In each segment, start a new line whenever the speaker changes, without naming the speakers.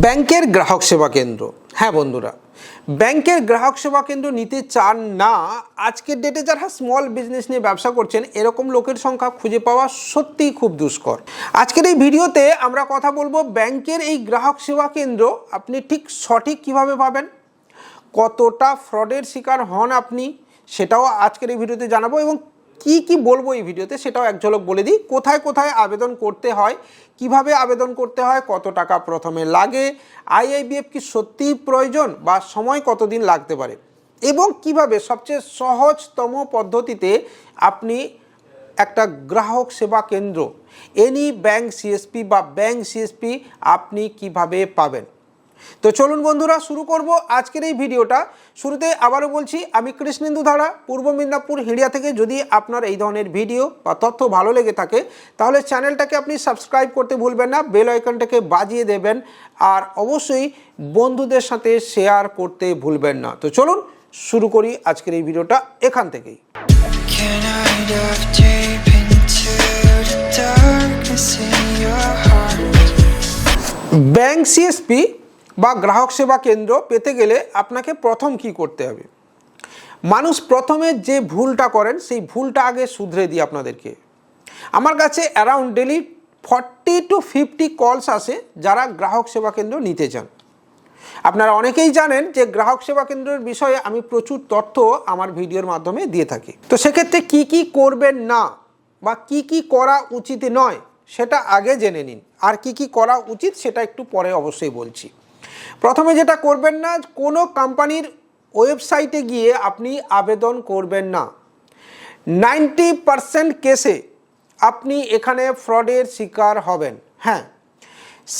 ব্যাংকের গ্রাহক সেবা কেন্দ্র। হ্যাঁ বন্ধুরা, ব্যাংকের গ্রাহক সেবা কেন্দ্র নিতে চান না, আজকের ডেটে যারা স্মল বিজনেস নিয়ে ব্যবসা করছেন, এরকম লোকের সংখ্যা খুঁজে পাওয়া সত্যিই খুব দুষ্কর। আজকের এই ভিডিওতে আমরা কথা বলব ব্যাংকের এই গ্রাহক সেবা কেন্দ্র, আপনি ঠিক সঠিক কীভাবে পাবেন, কতটা ফ্রডের শিকার হন আপনি, সেটাও আজকের এই ভিডিওতে জানাব এবং কি কি বলব এই ভিডিওতে সেটাও এক ঝলক বলে দিই। কোথায় কোথায় আবেদন করতে হয়, কীভাবে আবেদন করতে হয়, কত টাকা প্রথমে লাগে আইআইবিএফ কি সত্যিই প্রয়োজন বা সময় কতদিন লাগতে পারে? এবং কীভাবে সবচেয়ে সহজতম পদ্ধতিতে আপনি একটা গ্রাহক সেবা কেন্দ্র, এনি ব্যাংক সিএসপি বা ব্যাংক সিএসপি আপনি কীভাবে পাবেন? তো চলুন বন্ধুরা শুরু করব আজকের এই ভিডিওটা। শুরুতে আবারও বলছি আমি কৃষ্ণেন্দু ধারা পূর্ব মেদিনীপুর হিড়িয়া থেকে যদি আপনার এই ধরনের ভিডিও বা তথ্য ভালো লেগে থাকে তাহলে চ্যানেলটাকে আপনি সাবস্ক্রাইব করতে ভুলবেন না বেল আইকনটাকে বাজিয়ে দেবেন আর অবশ্যই বন্ধুদের সাথে শেয়ার করতে ভুলবেন না। তো চলুন শুরু করি আজকের এই ভিডিওটা এখান থেকেই? ব্যাংক সিএসপি বা গ্রাহক সেবা কেন্দ্র পেতে গেলে আপনাকে প্রথম কি করতে হবে? মানুষ প্রথমে যে ভুলটা করেন, সেই ভুলটা আগে শুধরে দিই আপনাদেরকে। আমার কাছে around daily forty to fifty calls আসে যারা গ্রাহক সেবা কেন্দ্র নিতে চান। আপনারা অনেকেই জানেন যে গ্রাহক সেবা কেন্দ্রের বিষয়ে আমি প্রচুর তথ্য আমার ভিডিওর মাধ্যমে দিয়ে থাকি। তো সেক্ষেত্রে কি কি করবেন না বা কি কি করা উচিত নয়, সেটা আগে জেনে নিন। আর কি কি করা উচিত সেটা একটু পরে অবশ্যই বলছি। প্রথমে যেটা করবেন না, কোনো কোম্পানির ওয়েবসাইটে গিয়ে আপনি আবেদন করবেন না। নাইনটি পারসেন্ট কেসে আপনি এখানে ফ্রডের শিকার হবেন। হ্যাঁ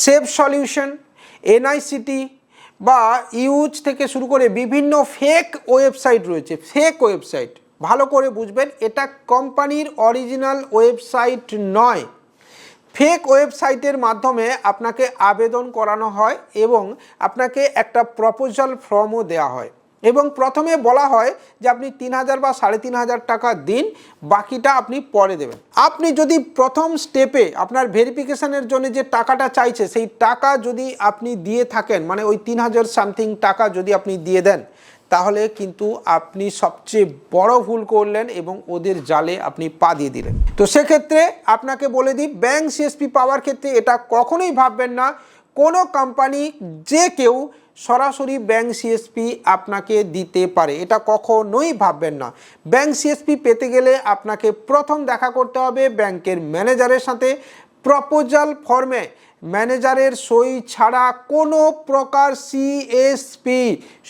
সেভ সলিউশন এনআইসিটি বা ইউজ থেকে শুরু করে বিভিন্ন ফেক ওয়েবসাইট রয়েছে। ফেক ওয়েবসাইট ভালো করে বুঝবেন, এটা কোম্পানির অরিজিনাল ওয়েবসাইট নয়। ফেক ওয়েবসাইটের মাধ্যমে আপনাকে আবেদন করানো হয় এবং আপনাকে একটা প্রপোজাল ফর্মও দেওয়া হয়। এবং প্রথমে বলা হয় যে আপনি তিন হাজার বা সাড়ে তিন হাজার টাকা দিন, বাকিটা আপনি পরে দেবেন। আপনি যদি প্রথম স্টেপে আপনার ভেরিফিকেশনের জন্য যে টাকাটা চাইছে, সেই টাকা যদি আপনি দিয়ে থাকেন মানে ওই তিন হাজার সামথিং টাকা যদি আপনি দিয়ে দেন তাহলে কিন্তু আপনি সবচেয়ে বড় ভুল করলেন এবং ওদের জালে আপনি পা দিয়ে দিলেন। তো সেক্ষেত্রে আপনাকে বলে দিই, ব্যাংক সিএসপি পাওয়ার ক্ষেত্রে এটা কখনোই ভাববেন না। কোনো কোম্পানি যে কেউ সরাসরি ব্যাংক সিএসপি আপনাকে দিতে পারে, এটা কখনোই ভাববেন না। ব্যাংক সিএসপি পেতে গেলে আপনাকে প্রথম দেখা করতে হবে ব্যাংকের ম্যানেজারের সাথে প্রপোজাল ফর্মে ম্যানেজারের সই ছাড়া কোনো প্রকার সিএসপি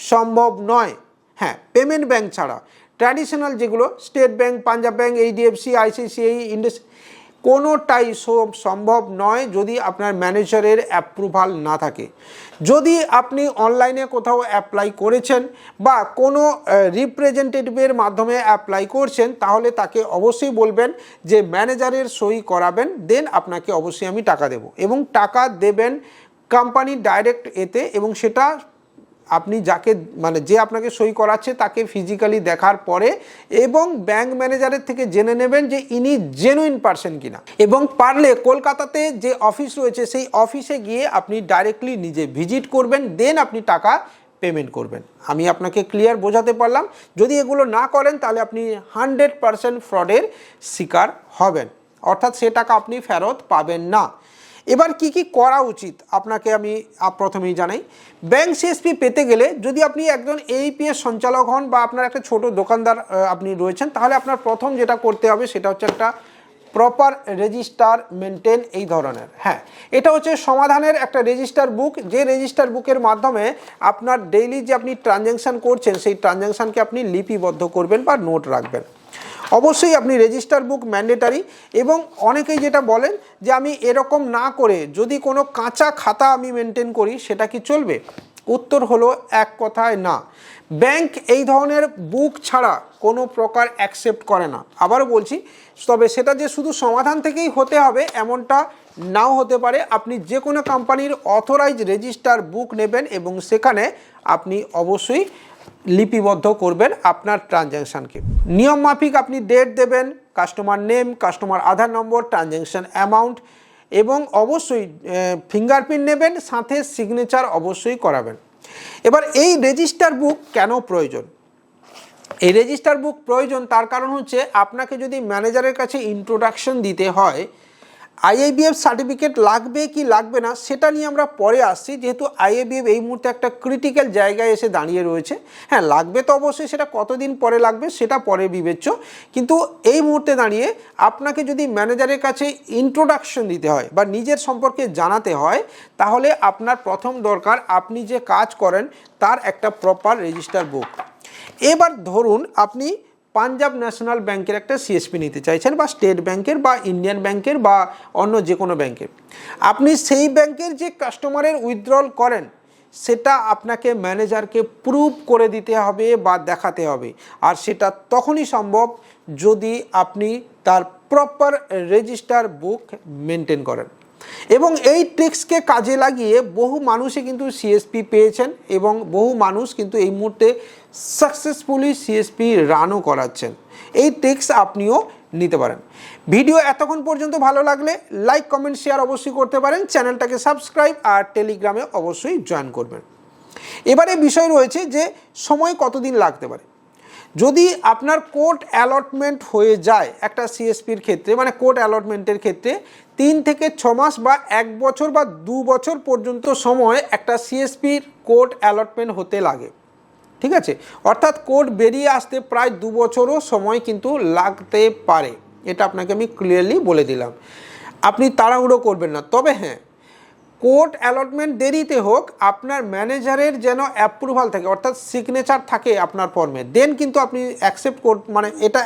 সম্ভব নয়। হ্যাঁ পেমেন্ট ব্যাংক ছাড়া। ট্র্যাডিশনাল যেগুলো, state bank, Punjab bank HDFC ICICI Indus কোনোটাই সম্ভব নয় যদি আপনার ম্যানেজারের অ্যাপ্রুভাল না থাকে। যদি আপনি অনলাইনে কোথাও অ্যাপ্লাই করেছেন বা কোনো রিপ্রেজেন্টেটিভের মাধ্যমে অ্যাপ্লাই করছেন, তাহলে তাকে অবশ্যই বলবেন যে ম্যানেজারের সই করাবেন, দেন আপনাকে অবশ্যই আমি টাকা দেব এবং টাকা দেবেন কোম্পানি ডাইরেক্ট এতে এবং সেটা আপনি যাকে মানে যে আপনাকে সই করাচ্ছে তাকে ফিজিক্যালি দেখার পরে এবং ব্যাংক ম্যানেজারের থেকে জেনে নেবেন যে ইনি জেনুইন পার্সন কিনা। এবং পারলে কলকাতাতে যে অফিস রয়েছে সেই অফিসে গিয়ে আপনি ডাইরেক্টলি নিজে ভিজিট করবেন দেন আপনি টাকা পেমেন্ট করবেন। আমি আপনাকে ক্লিয়ার বোঝাতে পারলাম। যদি এগুলো না করেন তাহলে আপনি হান্ড্রেড পারসেন্ট ফ্রডের শিকার হবেন। অর্থাৎ সে টাকা আপনি ফেরত পাবেন না। এবার কি কি করা উচিত? আপনাকে আমি প্রথমেই জানাই। ব্যাংক সিএসপি পেতে গেলে যদি আপনি একজন এইপিএস সঞ্চালক হন বা আপনার একটা ছোট দোকানদার আপনি রয়েছেন, তাহলে আপনার প্রথম যেটা করতে হবে সেটা হচ্ছে একটা প্রপার রেজিস্টার মেনটেন এই ধরনের। হ্যাঁ এটা হচ্ছে সমাধানের একটা রেজিস্টার বুক যে রেজিস্টার বুকের মাধ্যমে আপনার ডেইলি যে আপনি ট্রানজ্যাকশান করছেন, সেই ট্রানজ্যাকশানকে আপনি লিপিবদ্ধ করবেন বা নোট রাখবেন। অবশ্যই আপনি রেজিস্টার বুক ম্যান্ডেটারি এবং অনেকেই যেটা বলেন যে আমি এরকম না করে যদি কোনো কাঁচা খাতা আমি মেনটেন করি, সেটা কি চলবে? উত্তর হলো এক কথায় না। ব্যাংক এই ধরনের বুক ছাড়া কোনো প্রকার অ্যাকসেপ্ট করে না। আবারও বলছি, তবে সেটা যে শুধু সমাধান থেকেই হতে হবে, এমনটা নাও হতে পারে। আপনি যে কোনো কোম্পানির অথরাইজ রেজিস্টার বুক নেবেন এবং সেখানে আপনি অবশ্যই লিপিবদ্ধ করবেন আপনার ট্রানজ্যাকশানকে। নিয়ম মাফিক আপনি ডেট দেবেন customer name customer Aadhaar number transaction amount এবং অবশ্যই ফিঙ্গারপ্রিন্ট নেবেন, সাথে সিগনেচার অবশ্যই করাবেন। এবার এই রেজিস্টার বুক কেন প্রয়োজন? এই রেজিস্টার বুক প্রয়োজন তার কারণ হচ্ছে আপনাকে যদি ম্যানেজারের কাছে ইন্ট্রোডাকশন দিতে হয় আইআইবিএফ সার্টিফিকেট লাগবে কি লাগবে না সেটা নিয়ে আমরা পরে আসছি। যেহেতু আইআইবিএফ এই মুহূর্তে একটা ক্রিটিক্যাল জায়গায় এসে দাঁড়িয়ে রয়েছে। হ্যাঁ লাগবে তো অবশ্যই, সেটা কতদিন পরে লাগবে সেটা পরে বিবেচ্য। কিন্তু এই মুহূর্তে দাঁড়িয়ে আপনাকে যদি ম্যানেজারের কাছে ইন্ট্রোডাকশন দিতে হয় বা নিজের সম্পর্কে জানাতে হয়, তাহলে আপনার প্রথম দরকার আপনি যে কাজ করেন, তার একটা প্রপার রেজিস্টার বুক এবার ধরুন আপনি পাঞ্জাব ন্যাশনাল ব্যাংকের একটা সিএসপি নিতে চাইছেন বা স্টেট ব্যাংকের বা ইন্ডিয়ান ব্যাংকের বা অন্য যে কোনো ব্যাংকের। আপনি সেই ব্যাংকের যে কাস্টমারের উইথড্রল করেন, সেটা আপনাকে ম্যানেজারকে প্রুভ করে দিতে হবে বা দেখাতে হবে। আর সেটা তখনই সম্ভব যদি আপনি তার প্রপার রেজিস্টার বুক মেনটেন করেন। এবং এই ট্রিক্সকে কাজে লাগিয়ে বহু মানুষই কিন্তু সিএসপি পেয়েছেন এবং বহু মানুষ কিন্তু এই মুহূর্তে সাকসেসফুলি সিএসপি রানও করাচ্ছেন। এই ট্রিক্স আপনিও নিতে পারেন। ভিডিও এতক্ষণ পর্যন্ত ভালো লাগলে লাইক কমেন্ট শেয়ার অবশ্যই করতে পারেন। চ্যানেলটাকে সাবস্ক্রাইব আর টেলিগ্রামে অবশ্যই জয়েন করবেন। এবারে বিষয় রয়েছে যে সময় কতদিন লাগতে পারে? যদি আপনার কোর্ট অ্যালটমেন্ট হয়ে যায় একটা সিএসপির ক্ষেত্রে মানে কোর্ট অ্যালটমেন্টের ক্ষেত্রে, তিন থেকে ছ মাস বা এক বছর বা দু বছর পর্যন্ত সময় একটা সিএসপির কোর্ট অ্যালটমেন্ট হতে লাগে। ঠিক আছে? অর্থাৎ কোর্ট বেরিয়ে আসতে প্রায় দু বছরও সময় কিন্তু লাগতে পারে। এটা আপনাকে আমি ক্লিয়ারলি বলে দিলাম। আপনি তাড়াহুড়ো করবেন না। তবে হ্যাঁ কোর্ট অ্যালটমেন্ট দেরিতে হোক, আপনার ম্যানেজারের যেন অ্যাপ্রুভাল থাকে, অর্থাৎ সিগনেচার থাকে আপনার ফর্মে দেন কিন্তু আপনি অ্যাকসেপ্ট কোর্ট মানে এটা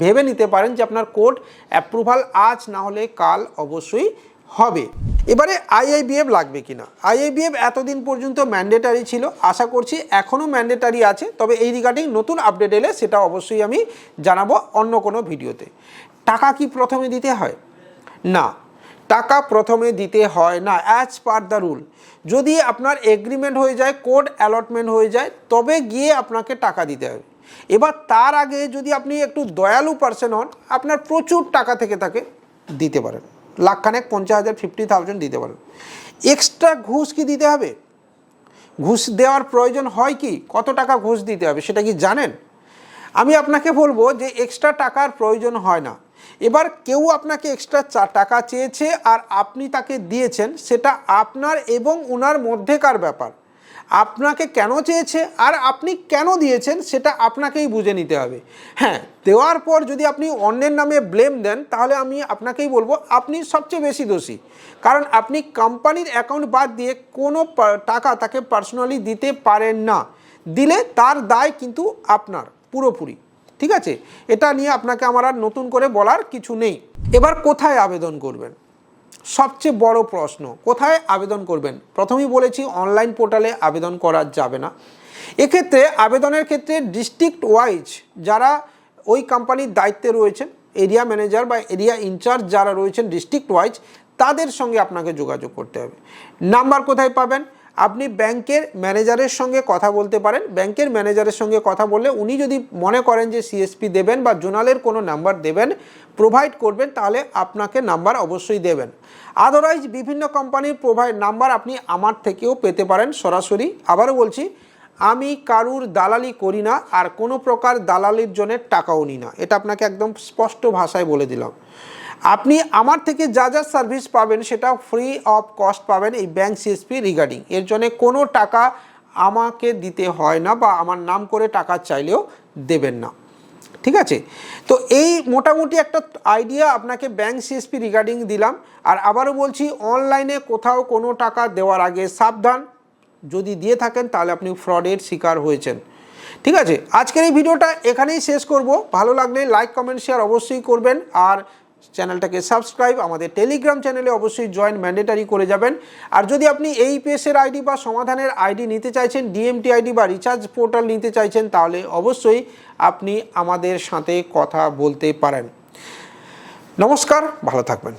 ভেবে নিতে পারেন যে আপনার কোর্ট অ্যাপ্রুভাল আজ না হলে কাল অবশ্যই হবে। এবারে আইআইবিএফ লাগবে কিনা? আইআইবিএফ এতদিন পর্যন্ত ম্যান্ডেটারি ছিল, আশা করছি এখনও ম্যান্ডেটারি আছে, তবে এই রিগার্ডিং নতুন আপডেট এলে সেটা অবশ্যই আমি জানাব অন্য কোনো ভিডিওতে। টাকা কি প্রথমে দিতে হয়? না টাকা প্রথমে দিতে হয় না অ্যাজ পার দ্য রুল যদি আপনার এগ্রিমেন্ট হয়ে যায় কোড অ্যালটমেন্ট হয়ে যায়, তবে গিয়ে আপনাকে টাকা দিতে হবে। এবার তার আগে যদি আপনি একটু দয়ালু পার্সন হন, আপনার প্রচুর টাকা থেকে থাকে দিতে পারেন। লাখখানেক, পঞ্চাশ হাজার ফিফটি থাউজেন্ড দিতে পারেন। এক্সট্রা ঘুষ কি দিতে হবে? ঘুষ দেওয়ার প্রয়োজন হয় কি? কত টাকা ঘুষ দিতে হবে, সেটা কি জানেন? আমি আপনাকে বলব যে এক্সট্রা টাকার প্রয়োজন হয় না। এবার কেউ আপনাকে এক্সট্রা টাকা চেয়েছে আর আপনি তাকে দিয়েছেন, সেটা আপনার এবং ওনার মধ্যেকার ব্যাপার। আপনাকে কেন চেয়েছে আর আপনি কেন দিয়েছেন, সেটা আপনাকেই বুঝে নিতে হবে। হ্যাঁ দেওয়ার পর যদি আপনি অন্যের নামে ব্লেম দেন, তাহলে আমি আপনাকেই বলব, আপনি সবচেয়ে বেশি দোষী। কারণ আপনি কোম্পানির অ্যাকাউন্ট বাদ দিয়ে কোনো টাকা তাকে পার্সোনালি দিতে পারেন না। দিলে তার দায় কিন্তু আপনার, পুরোপুরি। ঠিক আছে? এটা নিয়ে আপনাকে আমার আর নতুন করে বলার কিছু নেই। এবার কোথায় আবেদন করবেন? সবচেয়ে বড় প্রশ্ন, কোথায় আবেদন করবেন? প্রথমেই বলেছি, অনলাইন পোর্টালে আবেদন করা যাবে না। এক্ষেত্রে আবেদনের ক্ষেত্রে ডিস্ট্রিক্ট ওয়াইজ যারা ওই কোম্পানির দায়িত্বে রয়েছেন এরিয়া ম্যানেজার বা এরিয়া ইনচার্জ যারা রয়েছেন ডিস্ট্রিক্ট ওয়াইজ তাদের সঙ্গে আপনাকে যোগাযোগ করতে হবে। নাম্বার কোথায় পাবেন? আপনি ব্যাংকের ম্যানেজারের সঙ্গে কথা বলতে পারেন। ব্যাংকের ম্যানেজারের সঙ্গে কথা বললে উনি যদি মনে করেন যে সিএসপি দেবেন বা জোনালের কোনো নাম্বার দেবেন প্রোভাইড করবেন, তাহলে আপনাকে নাম্বার অবশ্যই দেবেন। আদারওয়াইজ বিভিন্ন কোম্পানির প্রোভাইড নাম্বার আপনি আমার থেকেও পেতে পারেন সরাসরি। আবারও বলছি আমি কারুর দালালি করি না আর কোনো প্রকার দালালির জন্য টাকাও নিই না। এটা আপনাকে একদম স্পষ্ট ভাষায় বলে দিলাম। আপনি আমার থেকে যা যা সার্ভিস পাবেন সেটা ফ্রি অফ কস্ট পাবেন এই ব্যাংক সিএসপি রিগার্ডিং এর জন্য কোনো টাকা আমাকে দিতে হয় না বা আমার নাম করে টাকা চাইলেও দেবেন না। ঠিক আছে? তো এই মোটামুটি একটা আইডিয়া আপনাকে ব্যাংক সিএসপি রিগার্ডিং দিলাম। আর আবারও বলছি অনলাইনে কোথাও কোনো টাকা দেওয়ার আগে সাবধান। যদি দিয়ে থাকেন, তাহলে আপনি ফ্রডের শিকার হয়েছেন। ঠিক আছে? আজকের এই ভিডিওটা এখানেই শেষ করব। ভালো লাগলে লাইক, কমেন্ট, শেয়ার অবশ্যই করবেন। আর চ্যানেলটাকে সাবস্ক্রাইব আমাদের টেলিগ্রাম চ্যানেলে অবশ্যই জয়েন ম্যান্ডেটারি করে যাবেন। আর যদি আপনি এই পেসের আইডি বা সমাধানের আইডি নিতে চাইছেন, ডিএমটি আইডি বা রিচার্জ পোর্টাল নিতে চাইছেন, তাহলে অবশ্যই আপনি আমাদের সাথে কথা বলতে পারেন। নমস্কার, ভালো থাকবেন।